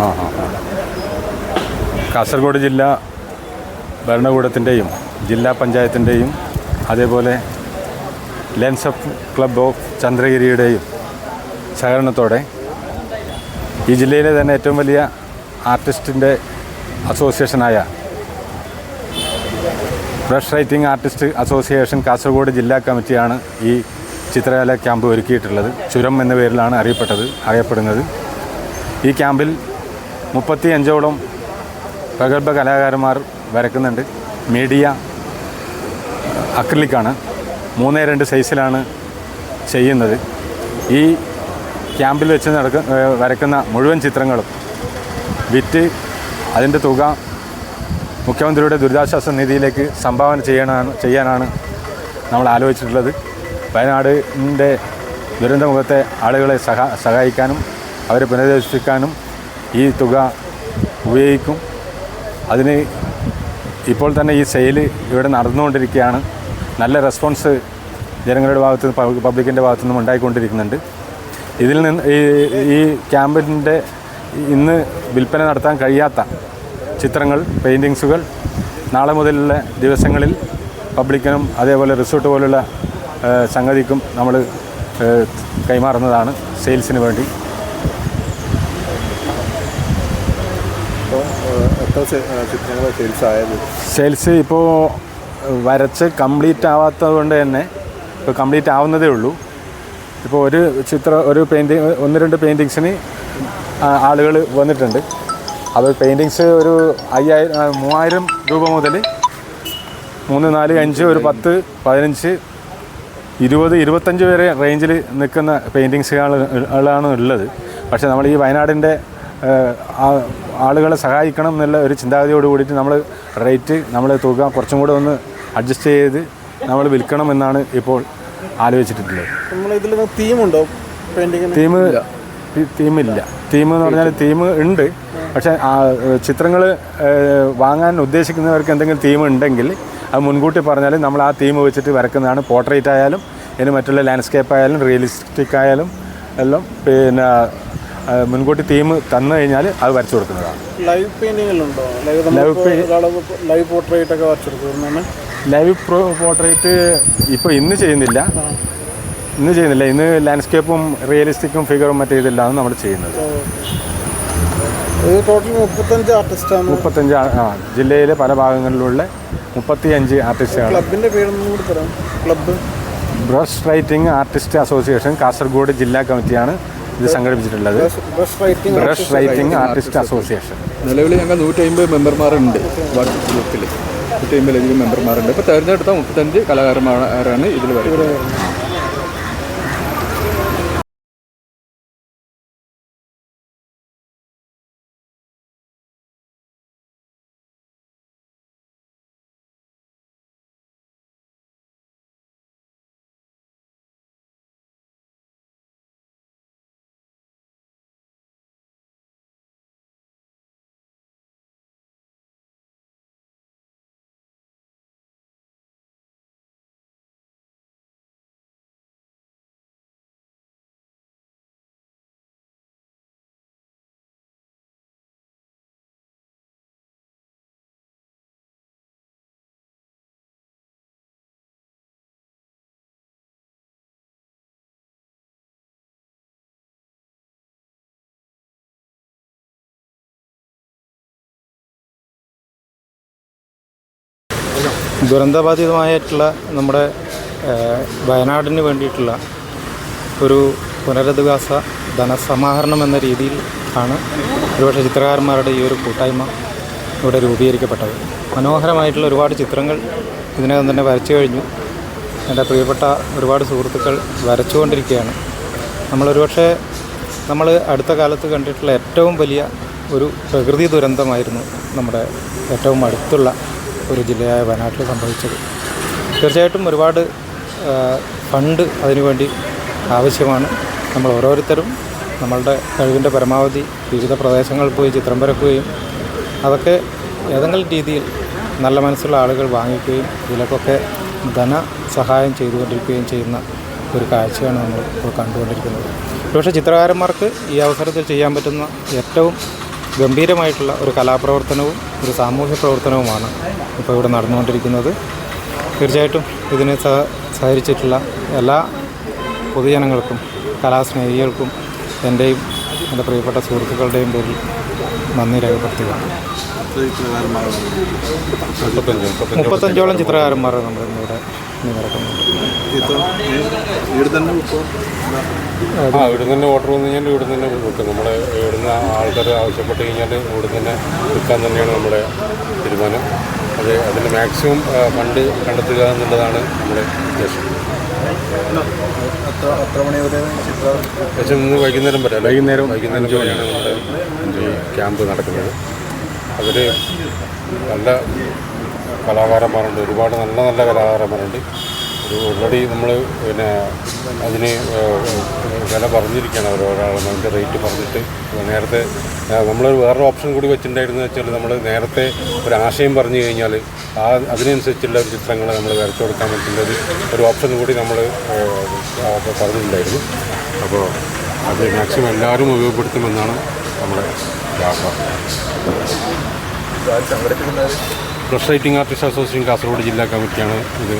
ആ ആ. കാസർഗോഡ് ജില്ലാ ഭരണകൂടത്തിന്റെയും ജില്ലാ പഞ്ചായത്തിന്റെയും അതേപോലെ ലെൻസ് ഓഫ് ക്ലബ് ഓഫ് ചന്ദ്രഗിരിയുടെയും സഹകരണത്തോടെ ഈ ജില്ലയിലെ തന്നെ ഏറ്റവും വലിയ ആർട്ടിസ്റ്റിന്റെ അസോസിയേഷനായ brush writing artist association Kasaragod ജില്ലാ കമ്മിറ്റിയാണ് ഈ ചിത്രകല ക്യാമ്പ് ഒരുക്കിയിട്ടുള്ളത്. ചുരം എന്ന പേരിലാണ് അറിയപ്പെട്ടത് അറിയപ്പെടുന്നത്. ഈ ക്യാമ്പിൽ മുപ്പത്തി അഞ്ചോളം പ്രഗത്ഭ കലാകാരന്മാർ വരക്കുന്നുണ്ട്. മീഡിയ അക്രിലിക്കാണ്. മൂന്നേ രണ്ട് സൈസിലാണ് ചെയ്യുന്നത്. ഈ ക്യാമ്പിൽ വെച്ച് നടക്ക വരക്കുന്ന മുഴുവൻ ചിത്രങ്ങളും വിറ്റ് അതിന്റെ തുക മുഖ്യമന്ത്രിയുടെ ദുരിതാശ്വാസ നിധിയിലേക്ക് സംഭാവന ചെയ്യണമാണ് ചെയ്യാനാണ് നമ്മൾ ആലോചിച്ചിട്ടുള്ളത്. വയനാടിന്റെ ദുരന്തമുഖത്തെ ആളുകളെ സഹാ സഹായിക്കാനും അവരെ പുനരധിവസിപ്പിക്കാനും ഈ തുക ഉപയോഗിക്കും. അതിന് ഇപ്പോൾ തന്നെ ഈ സെയിൽ ഇവിടെ നടന്നുകൊണ്ടിരിക്കുകയാണ്. നല്ല റെസ്പോൺസ് ജനങ്ങളുടെ ഭാഗത്ത് നിന്ന് പബ്ലിക്കിന്റെ ഭാഗത്തു നിന്നും ഉണ്ടായിക്കൊണ്ടിരിക്കുന്നുണ്ട്. ഇതിൽ നിന്ന് ഈ ഈ ക്യാമ്പിന്റെ ഇന്ന് വിൽപ്പന നടത്താൻ കഴിയാത്ത ചിത്രങ്ങൾ പെയിന്റിങ്സുകൾ നാളെ മുതലുള്ള ദിവസങ്ങളിൽ പബ്ലിക്കിനും അതേപോലെ റിസോർട്ട് പോലുള്ള സംഗതിക്കും നമ്മൾ കൈമാറുന്നതാണ് സെയിൽസിന് വേണ്ടി അപ്പോൾ എത്ര സെയിൽസ് ആയത് സെയിൽസ് ഇപ്പോൾ വരച്ച് കംപ്ലീറ്റ് ആവാത്തത് കൊണ്ട് തന്നെ ഇപ്പോൾ കംപ്ലീറ്റ് ആവുന്നതേ ഉള്ളൂ. ഇപ്പോൾ ഒരു ചിത്ര ഒരു പെയിന്റിങ് ഒന്ന് രണ്ട് പെയിന്റിങ്സിന് ആളുകൾ വന്നിട്ടുണ്ട്. അത് പെയിന്റിങ്സ് ഒരു അയ്യായിരം മൂവായിരം രൂപ മുതൽ മൂന്ന് നാല് അഞ്ച് ഒരു പത്ത് പതിനഞ്ച് ഇരുപത് ഇരുപത്തഞ്ച് വരെ റേഞ്ചിൽ നിൽക്കുന്ന പെയിന്റിങ്സുകളാണ് ഉള്ളത്. പക്ഷേ നമ്മൾ ഈ വയനാടിന്റെ ആളുകളെ സഹായിക്കണം എന്നുള്ള ഒരു ചിന്താഗതിയോട് കൂടിയിട്ട് നമ്മൾ റേറ്റ് നമ്മൾ തുക കുറച്ചും കൂടെ ഒന്ന് അഡ്ജസ്റ്റ് ചെയ്ത് നമ്മൾ വിൽക്കണം എന്നാണ് ഇപ്പോൾ ആലോചിച്ചിട്ടുള്ളത്. തീമുണ്ടോ? തീം തീമില്ല. തീം എന്ന് പറഞ്ഞാൽ തീം ഉണ്ട്. പക്ഷേ ചിത്രങ്ങൾ വാങ്ങാൻ ഉദ്ദേശിക്കുന്നവർക്ക് എന്തെങ്കിലും തീം ഉണ്ടെങ്കിൽ അത് മുൻകൂട്ടി പറഞ്ഞാൽ നമ്മൾ ആ തീം വെച്ചിട്ട് വരക്കുന്നതാണ്. പോർട്രേറ്റ് ആയാലും ഇനി മറ്റുള്ള ലാൻഡ്സ്കേപ്പ് ആയാലും റിയലിസ്റ്റിക് ആയാലും എല്ലാം പിന്നെ മുൻകൂട്ടി തീം തന്നു കഴിഞ്ഞാൽ അത് വരച്ചു കൊടുക്കുന്നതാണ്. ലൈവ് പെയിന്റിങ്ങിലുണ്ടോ ലൈവ് ലൈവ് പോർട്രേറ്റ് ഒക്കെ ലൈവ് പോർട്രേറ്റ് ഇപ്പോൾ ഇന്ന് ചെയ്യുന്നില്ല. ഇന്ന് ചെയ്യുന്നില്ല. ഇന്ന് ലാൻഡ്സ്കേപ്പും റിയലിസ്റ്റിക്കും ഫിഗറും മറ്റേ ഇതെല്ലാം നമ്മൾ ചെയ്യുന്നത്. ടോട്ടൽ മുപ്പത്തഞ്ച് ആർട്ടിസ്റ്റാണ് മുപ്പത്തഞ്ച് ആ- ജില്ലയിലെ പല ഭാഗങ്ങളിലുള്ള മുപ്പത്തി അഞ്ച് ആർട്ടിസ്റ്റുകൾ ക്ലബിന്റെ പേരൊന്നും കൂടി club brush writing artist association Kasaragod ജില്ലാ കമ്മിറ്റിയാണ് ഇത് സംഘടിപ്പിച്ചിട്ടുള്ളത് ബ്രഷ് റൈറ്റിംഗ് ആർട്ടിസ്റ്റ് അസോസിയേഷൻ നിലവിൽ ഞങ്ങൾ നൂറ്റി അമ്പത് മെമ്പർമാരുണ്ട്. വാട്സപ്പ് ഗ്രൂപ്പിൽ നൂറ്റി അമ്പതിലധികം മെമ്പർമാരുണ്ട്. ഇപ്പോൾ തിരഞ്ഞെടുത്ത മുപ്പത്തഞ്ച് കലാകാരന്മാരാണ് ഇതിൽ വരുന്നത്. ദുരന്തബാധിതമായിട്ടുള്ള നമ്മുടെ വയനാടിന് വേണ്ടിയിട്ടുള്ള ഒരു പുനരധിവാസ ധനസമാഹരണം എന്ന രീതിയിൽ ആണ് ഒരുപക്ഷെ ചിത്രകാരന്മാരുടെ ഈ ഒരു കൂട്ടായ്മ ഇവിടെ രൂപീകരിക്കപ്പെട്ടത്. മനോഹരമായിട്ടുള്ള ഒരുപാട് ചിത്രങ്ങൾ ഇതിനകം തന്നെ വരച്ചു കഴിഞ്ഞു. എന്റെ പ്രിയപ്പെട്ട ഒരുപാട് സുഹൃത്തുക്കൾ വരച്ചുകൊണ്ടിരിക്കുകയാണ്. നമ്മളൊരുപക്ഷെ നമ്മൾ അടുത്ത കാലത്ത് കണ്ടിട്ടുള്ള ഏറ്റവും വലിയ ഒരു പ്രകൃതി ദുരന്തമായിരുന്നു നമ്മുടെ ഏറ്റവും അടുത്തുള്ള ഒരു ജില്ലയായ വയനാട്ടിൽ സംഭവിച്ചത്. തീർച്ചയായിട്ടും ഒരുപാട് ഫണ്ട് അതിനുവേണ്ടി ആവശ്യമാണ്. നമ്മൾ ഓരോരുത്തരും നമ്മളുടെ കഴിവിന്റെ പരമാവധി വിവിധ പ്രദേശങ്ങളിൽ പോയി ചിത്രം വരക്കുകയും അതൊക്കെ ഏതെങ്കിലും രീതിയിൽ നല്ല മനസ്സുള്ള ആളുകൾ വാങ്ങിക്കുകയും ഇതിലേക്കൊക്കെ ധന സഹായം ചെയ്തുകൊണ്ടിരിക്കുകയും ചെയ്യുന്ന ഒരു കാഴ്ചയാണ് നമ്മൾ ഇപ്പോൾ കണ്ടുകൊണ്ടിരിക്കുന്നത്. ഒരുപക്ഷെ ചിത്രകാരന്മാർക്ക് ഈ അവസരത്തിൽ ചെയ്യാൻ പറ്റുന്ന ഏറ്റവും ഗംഭീരമായിട്ടുള്ള ഒരു കലാപ്രവർത്തനവും ഒരു സാമൂഹ്യ പ്രവർത്തനവുമാണ് ഇപ്പോൾ ഇവിടെ നടന്നുകൊണ്ടിരിക്കുന്നത്. തീർച്ചയായിട്ടും ഇതിനെ സഹ എല്ലാ പൊതുജനങ്ങൾക്കും കലാസ്നേഹികൾക്കും എന്റെയും എന്റെ പ്രിയപ്പെട്ട സുഹൃത്തുക്കളുടെയും പേരിൽ നന്ദി രേഖപ്പെടുത്തുകയാണ്. മുപ്പത്തഞ്ചോളം ചിത്രകാരന്മാർ നമ്മൾ ഇവിടെ ആ ഇവിടെ തന്നെ ഓർഡർ വന്നു കഴിഞ്ഞാൽ ഇവിടെ തന്നെ വെക്കും നമ്മൾ ഇവിടുന്ന് ആൾക്കാർ ആവശ്യപ്പെട്ട് കഴിഞ്ഞാൽ ഇവിടെ തന്നെ വിൽക്കാൻ തന്നെയാണ് നമ്മുടെ തീരുമാനം. അത് അതിന് മാക്സിമം ഫണ്ട് കണ്ടെത്തുക എന്നുള്ളതാണ് നമ്മുടെ ഉദ്ദേശം. ഏകദേശം ഇന്ന് വൈകുന്നേരം വരെ വൈകുന്നേരം വൈകുന്നേരം ജോലിയാണ് നമ്മുടെ ഈ ക്യാമ്പ് നടക്കുന്നത്. അതിൽ നല്ല കലാകാരന്മാരുണ്ട്. ഒരുപാട് നല്ല നല്ല കലാകാരന്മാരുണ്ട്. ഒരു ഓൾറെഡി നമ്മൾ പിന്നെ അതിന് വില പറഞ്ഞിരിക്കുകയാണ് ഓരോരാളും അതിന്റെ റേറ്റ് പറഞ്ഞിട്ട് നേരത്തെ നമ്മൾ വേറൊരു ഓപ്ഷൻ കൂടി വെച്ചിട്ടുണ്ടായിരുന്നു വെച്ചാൽ നമ്മൾ നേരത്തെ ഒരു ആശയം പറഞ്ഞു കഴിഞ്ഞാൽ ആ അതിനനുസരിച്ചുള്ള ഒരു ചിത്രങ്ങൾ നമ്മൾ വരച്ചു കൊടുക്കാൻ പറ്റുന്ന ഒരു ഓപ്ഷൻ കൂടി നമ്മൾ പറഞ്ഞിട്ടുണ്ടായിരുന്നു. അപ്പോൾ അത് മാക്സിമം എല്ലാവരും ഉപയോഗപ്പെടുത്തുമെന്നാണ് നമ്മുടെ യാത്ര brush writing artist association Kasaragod ജില്ലാ കമ്മിറ്റിയാണ് ഇത്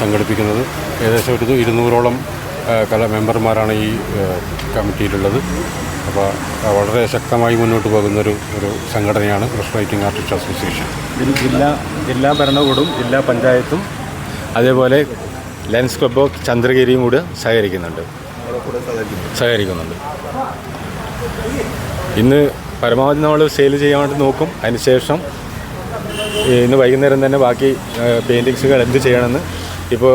സംഘടിപ്പിക്കുന്നത്. ഏകദേശം ഒരു ഇരുന്നൂറോളം കല മെമ്പർമാരാണ് ഈ കമ്മിറ്റിയിലുള്ളത്. അപ്പോൾ വളരെ ശക്തമായി മുന്നോട്ട് പോകുന്നൊരു ഒരു സംഘടനയാണ് പ്രസ് റൈറ്റിംഗ് ആർട്ടിസ്റ്റ് അസോസിയേഷൻ. ജില്ലാ ജില്ലാ ഭരണകൂടവും ജില്ലാ പഞ്ചായത്തും അതേപോലെ ലയൻസ് ക്ലബ് ഓഫ് ചന്ദ്രഗിരിയും കൂടെ സഹകരിക്കുന്നുണ്ട്. സഹകരിക്കുന്നുണ്ട്. ഇന്ന് പരമാവധി നമ്മൾ സെയിൽ ചെയ്യാൻ വേണ്ടി നോക്കും അതിനുശേഷം ഇന്ന് വൈകുന്നേരം തന്നെ ബാക്കി പെയിന്റിങ്സുകൾ എന്ത് ചെയ്യണമെന്ന്. ഇപ്പോൾ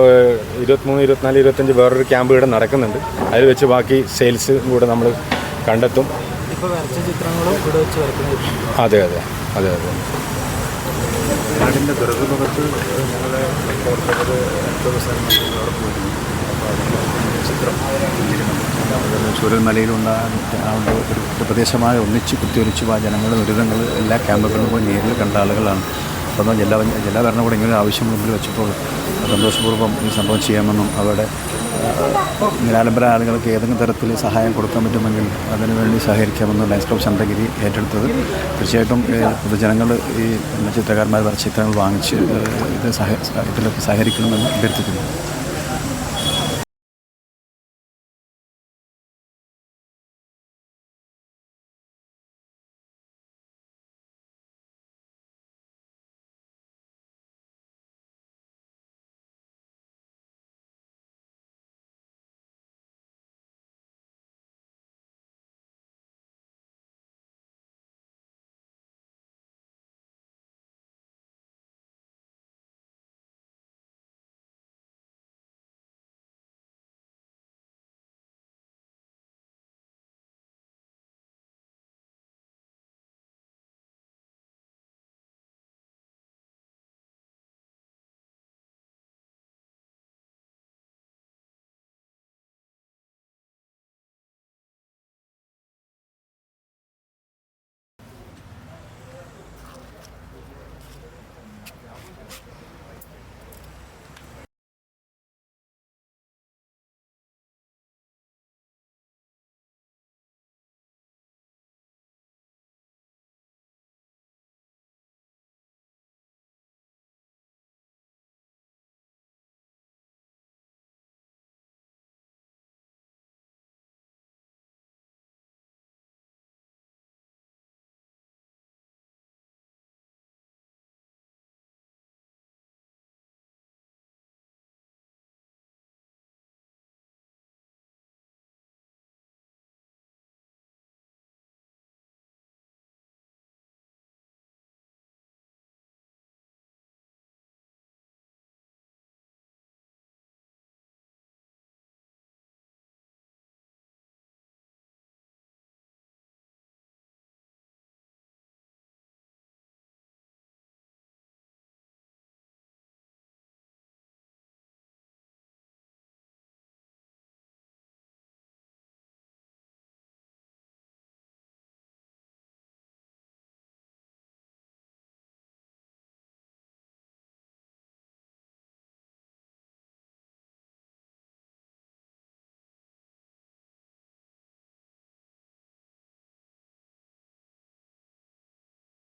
ഇരുപത്തിമൂന്ന് ഇരുപത്തിനാല് ഇരുപത്തഞ്ച് വേറൊരു ക്യാമ്പ് ഇവിടെ നടക്കുന്നുണ്ട്. അതിൽ വെച്ച് ബാക്കി സെയിൽസ് കൂടെ നമ്മൾ കണ്ടെത്തും. അതെ അതെ അതെ അതെ. നാടിന്റെ ദുരന്തമുഖത്ത് ഞങ്ങളെ പ്രവർത്തകർ രണ്ട് ദിവസം അവിടെ പോയിരുന്നു അപ്പോൾ അതിന് ചിത്രം ചൂരൽമലയിലുണ്ടായ ഒരു പ്രദേശമായ ഒന്നിച്ച് കുത്തിയൊലിച്ചു ആ ജനങ്ങൾ ദുരിതങ്ങൾ എല്ലാ ക്യാമ്പുകളിലും പോയി നേരിൽ കണ്ട ആളുകളാണ്. അപ്പോൾ ജില്ലാ ജില്ലാ ഭരണകൂടം ഇങ്ങനെ ആവശ്യം മുമ്പിൽ വെച്ചപ്പോൾ സന്തോഷപൂർവം ഈ സംഭവം ചെയ്യാമെന്നും അവിടെ നിരാലംബര ആളുകൾക്ക് ഏതെങ്കിലും തരത്തിൽ സഹായം കൊടുക്കാൻ പറ്റുമെങ്കിൽ അതിനുവേണ്ടി സഹകരിക്കാമെന്ന് ലയൻസ് ക്ലബ് ചന്ദ്രഗിരി ഏറ്റെടുത്തത്. തീർച്ചയായിട്ടും പൊതുജനങ്ങൾ ഈ ചിത്രകാരന്മാർ ചിത്രങ്ങൾ വാങ്ങിച്ച് ഇത് സഹ ഇതിലൊക്കെ സഹകരിക്കണമെന്ന് അഭ്യർത്ഥിക്കുന്നു.